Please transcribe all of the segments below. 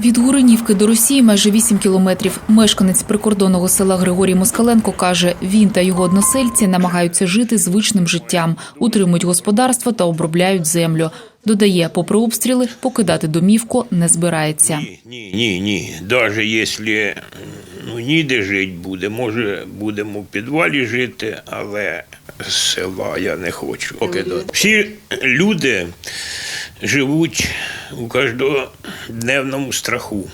Від Гуринівки до Росії майже 8 кілометрів. Мешканець прикордонного села Григорій Москаленко каже, він та його односельці намагаються жити звичним життям, утримують господарство та обробляють землю. Додає, попри обстріли, покидати домівку не збирається. Ні, ні, ні. Даже якщо ну, ніде жити буде, може будемо в підвалі жити, але села я не хочу покидати. Всі люди живуть у кожнодневному страху.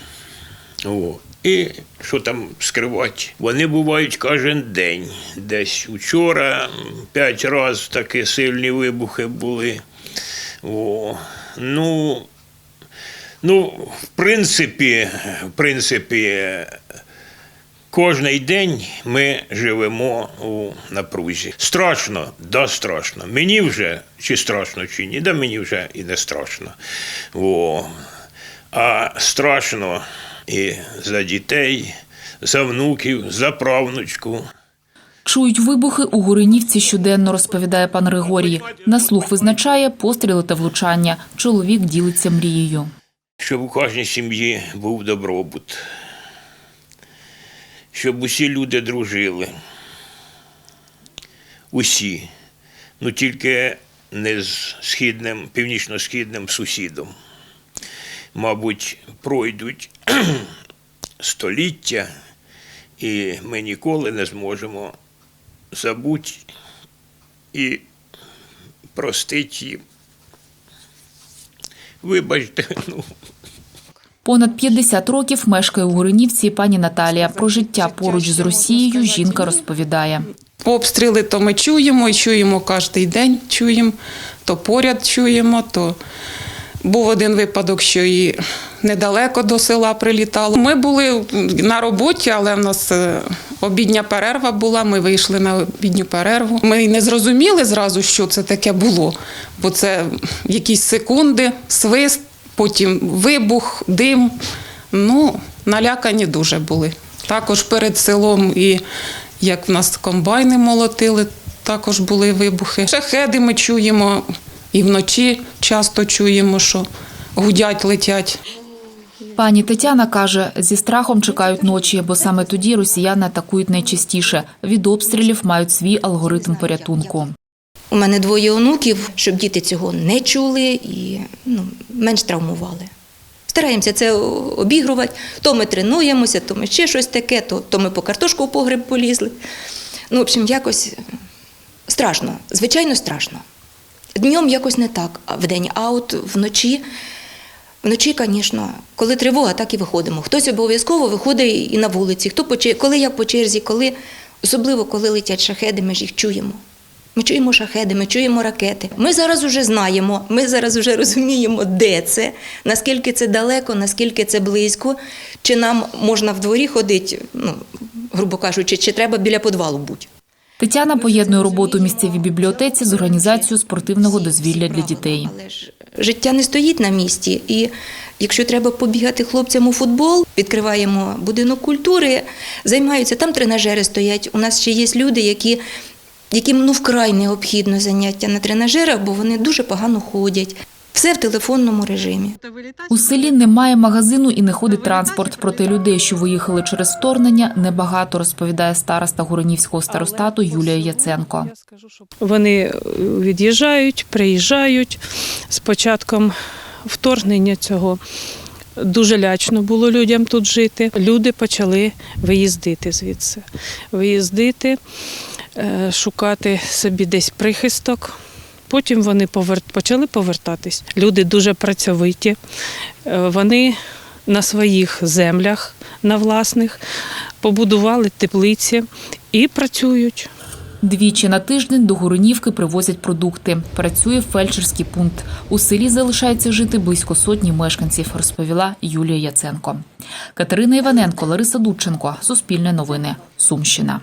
О. І що там скривати? Вони бувають кожен день. Десь учора п'ять разів такі сильні вибухи були. О. Ну, Ну, в принципі, в принципі, кожний день ми живемо у напрузі. Страшно, да, страшно. Мені вже чи страшно, чи ні, да мені вже і не страшно. О. А страшно і за дітей, за внуків, за правнучку. Чують вибухи у Гуринівці щоденно, розповідає пан Григорій. На слух визначає постріли та влучання. Чоловік ділиться мрією. щоб у кожній сім'ї був добробут, щоб усі люди дружили. Усі. Ну тільки не з східним, північно-східним сусідом. Мабуть, пройдуть століття, і ми ніколи не зможемо забути і простити їм. Вибачте, ну. Понад 50 років мешкає у Гуринівці пані Наталія. Про життя поруч з Росією жінка розповідає. Обстріли то ми чуємо і чуємо кожен день, чуємо, то поряд чуємо, то був один випадок, що і недалеко до села прилітало. Ми були на роботі, але в нас е, обідня перерва була. Ми вийшли на обідню перерву. Ми не зрозуміли зразу, що це таке було, бо це якісь секунди, свист, потім вибух, дим. Ну, налякані дуже були. Також перед селом і як в нас комбайни молотили, також були вибухи. Шахеди ми чуємо і вночі часто чуємо, що гудять, летять. Пані Тетяна каже, зі страхом чекають ночі, бо саме тоді росіяни атакують найчастіше. Від обстрілів мають свій алгоритм порятунку. У мене двоє онуків, щоб діти цього не чули і ну, менш травмували. Стараємося це обігрувати. То ми тренуємося, то ми ще щось таке, то, то ми по картошку в погреб полізли. Ну, в общем, якось страшно, звичайно, страшно. Днем якось не так, а вдень, а от вночі. Вночі, звісно, коли тривога, так і виходимо. Хтось обов'язково виходить і на вулиці, хто коли як по черзі, коли, особливо коли летять шахеди, ми ж їх чуємо. Ми чуємо шахеди, ми чуємо ракети. Ми зараз вже знаємо, ми зараз вже розуміємо, де це, наскільки це далеко, наскільки це близько, чи нам можна в дворі ходити, ну, грубо кажучи, чи треба біля подвалу бути. Тетяна поєднує роботу в місцевій бібліотеці з організацією спортивного дозвілля для дітей. Життя не стоїть на місці. І якщо треба побігати хлопцям у футбол, відкриваємо будинок культури, займаються, там тренажери стоять. У нас ще є люди, які, яким ну вкрай необхідно заняття на тренажерах, бо вони дуже погано ходять. Все в телефонному режимі. У селі немає магазину і не ходить транспорт. Проте людей, що виїхали через вторгнення, небагато, розповідає староста Гуронівського старостату Юлія Яценко. Вони від'їжджають, приїжджають з початком вторгнення цього. Дуже лячно було людям тут жити. Люди почали виїздити звідси, виїздити, шукати собі десь прихисток. Потім вони повер- почали повертатись. Люди дуже працьовиті. Е, Вони на своїх землях, на власних, побудували теплиці і працюють. Двічі на тиждень до Гуринівки привозять продукти. Працює фельдшерський пункт. У селі залишається жити близько сотні мешканців, розповіла Юлія Яценко. Катерина Іваненко, Лариса Дудченко. Суспільне новини. Сумщина.